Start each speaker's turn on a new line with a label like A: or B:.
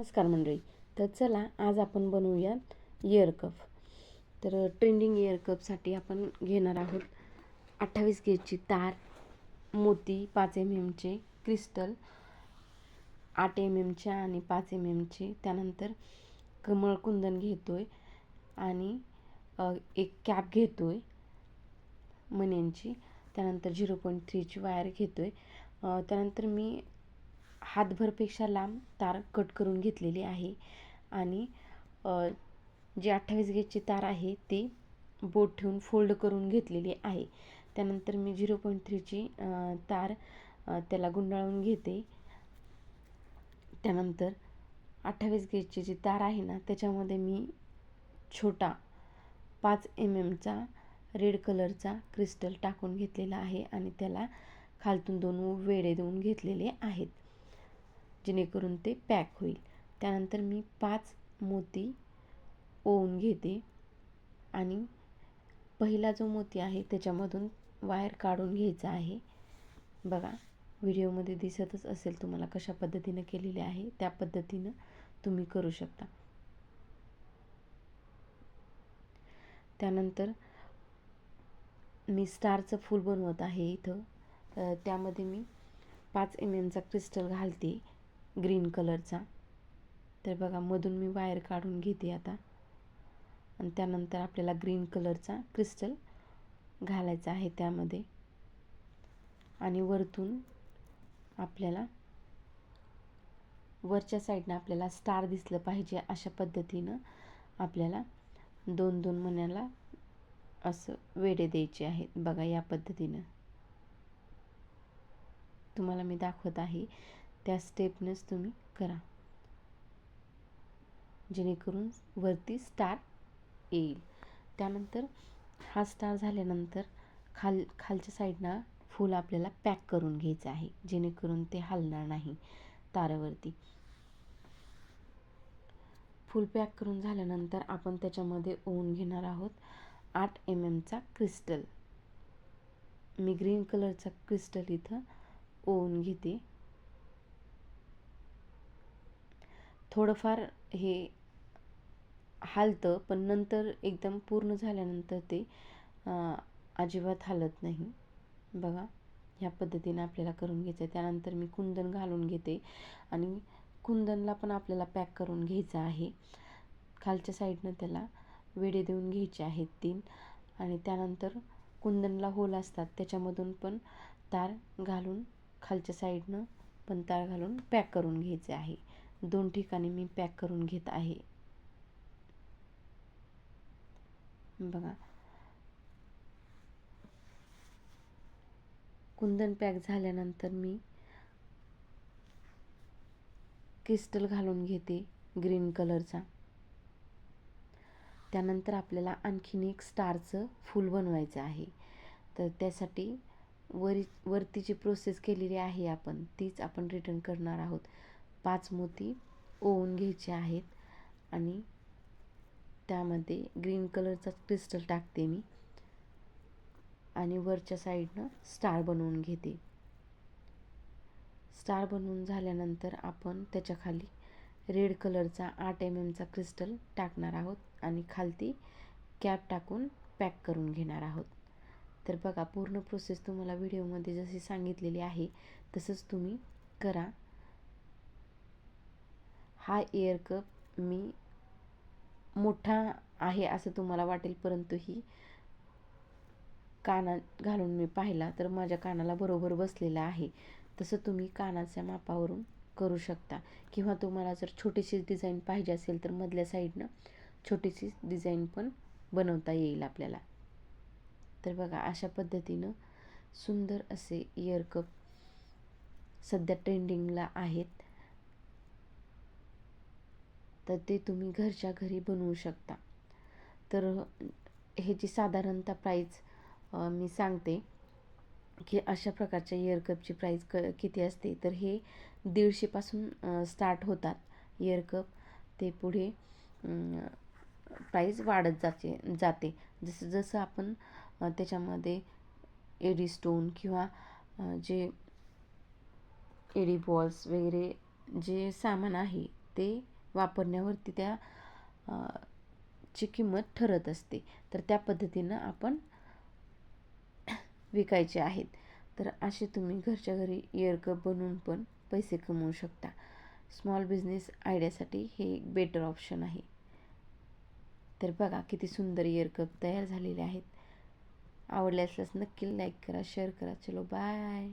A: नमस्कार मंडळी. तर चला आज आपण बनवूया इयर कप तर ट्रेंडिंग इयर कपसाठी आपण घेणार आहोत अठ्ठावीस गेजची तार मोती पाच एम एमचे क्रिस्टल आठ एम एमचे आणि पाच एम एमचे त्यानंतर कमळ कुंदन घेतो आहे आणि एक कॅप घेतो आहे मण्यांची. त्यानंतर झिरो पॉईंट थ्रीची वायर घेतो आहे त्यानंतर मी हातभरपेक्षा लांब तार कट करून घेतलेली आहे. आणि जी अठ्ठावीस गेजची तार आहे ती बोट ठेवून फोल्ड करून घेतलेली आहे. त्यानंतर मी झिरो पॉईंट थ्रीची तार त्याला गुंडाळून घेते. त्यानंतर अठ्ठावीस गेजची जी तार आहे ना त्याच्यामध्ये मी छोटा पाच एम एमचा रेड कलरचा क्रिस्टल टाकून घेतलेला आहे आणि त्याला खालतून दोन वेडे देऊन घेतलेले आहेत. जेणेकरून ते पॅक होईल. त्यानंतर मी पाच मोती ओवून घेते आणि पहिला जो मोती आहे त्याच्यामधून वायर काढून घ्यायचा आहे. बघा व्हिडिओमध्ये दिसतच असेल तुम्हाला कशा पद्धतीनं केलेले आहे. त्या पद्धतीनं तुम्ही करू शकता. त्यानंतर मी स्टारचं फूल बनवत आहे इथं. त्यामध्ये मी पाच एम एमचा क्रिस्टल घालते. ग्रीन कलरचा. तर बघा मधून मी वायर काढून घेते आता. आणि त्यानंतर आपल्याला ग्रीन कलरचा क्रिस्टल घालायचा आहे त्यामध्ये. आणि वरतून आपल्याला वरच्या साईडनं आपल्याला स्टार दिसलं पाहिजे अशा पद्धतीनं आपल्याला दोन दोन मण्याला असं वेडे द्यायचे आहेत बघा या पद्धतीनं. तुम्हाला मी दाखवत आहे. त्या स्टेपनेच तुम्ही करा. जेणेकरून वरती स्टार येईल. त्यानंतर हा स्टार झाल्यानंतर खाल खालच्या साईडनं फूल आपल्याला पॅक करून घ्यायचं आहे. जेणेकरून ते हलणार नाही तारावरती. फुल पॅक करून झाल्यानंतर आपण त्याच्यामध्ये ओवून घेणार आहोत. आठ एम एमचा क्रिस्टल मी ग्रीन कलरचा क्रिस्टल इथं ओवून घेते. थोडंफार हे हालतं पण नंतर एकदम पूर्ण झाल्यानंतर ते अजिबात हालत नाही. बघा ह्या पद्धतीने आपल्याला करून घ्यायचं आहे त्यानंतर मी कुंदन घालून घेते आणि कुंदनला पण आपल्याला पॅक करून घ्यायचं आहे. खालच्या साईडनं त्याला वेडे देऊन घ्यायचे आहेत तीन आणि त्यानंतर कुंदनला होल असतात. त्याच्यामधून पण तार घालून खालच्या साईडनं पण तार घालून पॅक करून घ्यायचे आहे. दोन ठिकाणी मी पॅक करून घेत आहे. बघा. कुंदन पॅक झाल्यानंतर मी क्रिस्टल घालून घेते ग्रीन कलरचा. त्यानंतर आपल्याला आणखीन एक स्टारचं फूल बनवायचं आहे. तर त्यासाठी वरी वरती जी प्रोसेस केलेली आहे आपण तीच आपण रिटर्न करणार आहोत. पाच मोती ओवून घ्यायचे आहेत आणि त्यामध्ये ग्रीन कलरचा क्रिस्टल टाकते मी आणि वरच्या साईडनं स्टार बनवून घेते. स्टार बनवून झाल्यानंतर आपण त्याच्याखाली रेड कलरचा आठ एम एमचा क्रिस्टल टाकणार आहोत आणि खालती कॅप टाकून पॅक करून घेणार आहोत. तर बघा पूर्ण प्रोसेस तुम्हाला व्हिडिओमध्ये जशी सांगितलेली आहे तसंच तुम्ही करा. हा एअर कप मी मोठा आहे असं तुम्हाला वाटेल परंतु ही कानात घालून मी पाहिला तर माझ्या कानाला बरोबर बसलेला आहे. तसं तुम्ही कानाच्या मापावरून करू शकता. किंवा तुम्हाला जर छोटीशी डिझाईन पाहिजे असेल तर मधल्या साईडनं छोटीशी डिझाईन पण बनवता येईल आपल्याला. तर बघा अशा पद्धतीनं सुंदर असे इयर कप सध्या ट्रेंडिंगला आहेत. तर ते तुम्ही घरच्या घरी बनवू शकता. तर ह्याची साधारणतः प्राईज मी सांगते की अशा प्रकारच्या इयरकपची प्राईज क किती असते. तर हे दीडशेपासून स्टार्ट होतात इयरकप ते पुढे प्राईज वाढत जाते जाते. जसं जसं आपण त्याच्यामध्ये एडी स्टोन किंवा जे एडी बॉल्स वगैरे जे सामान आहे ते वापरण्यावरती त्या ची किंमत ठरत असते. तर त्या पद्धतीनं आपण विकायचे आहेत. तर असे तुम्ही घरच्या घरी इयरकप बनवून पण पैसे कमवू शकता. स्मॉल बिझनेस आयडियासाठी हे एक बेटर ऑप्शन आहे. तर बघा किती सुंदर इयरकप तयार झालेले आहेत. आवडले असल्यास नक्की लाईक करा शेअर करा. चलो बाय.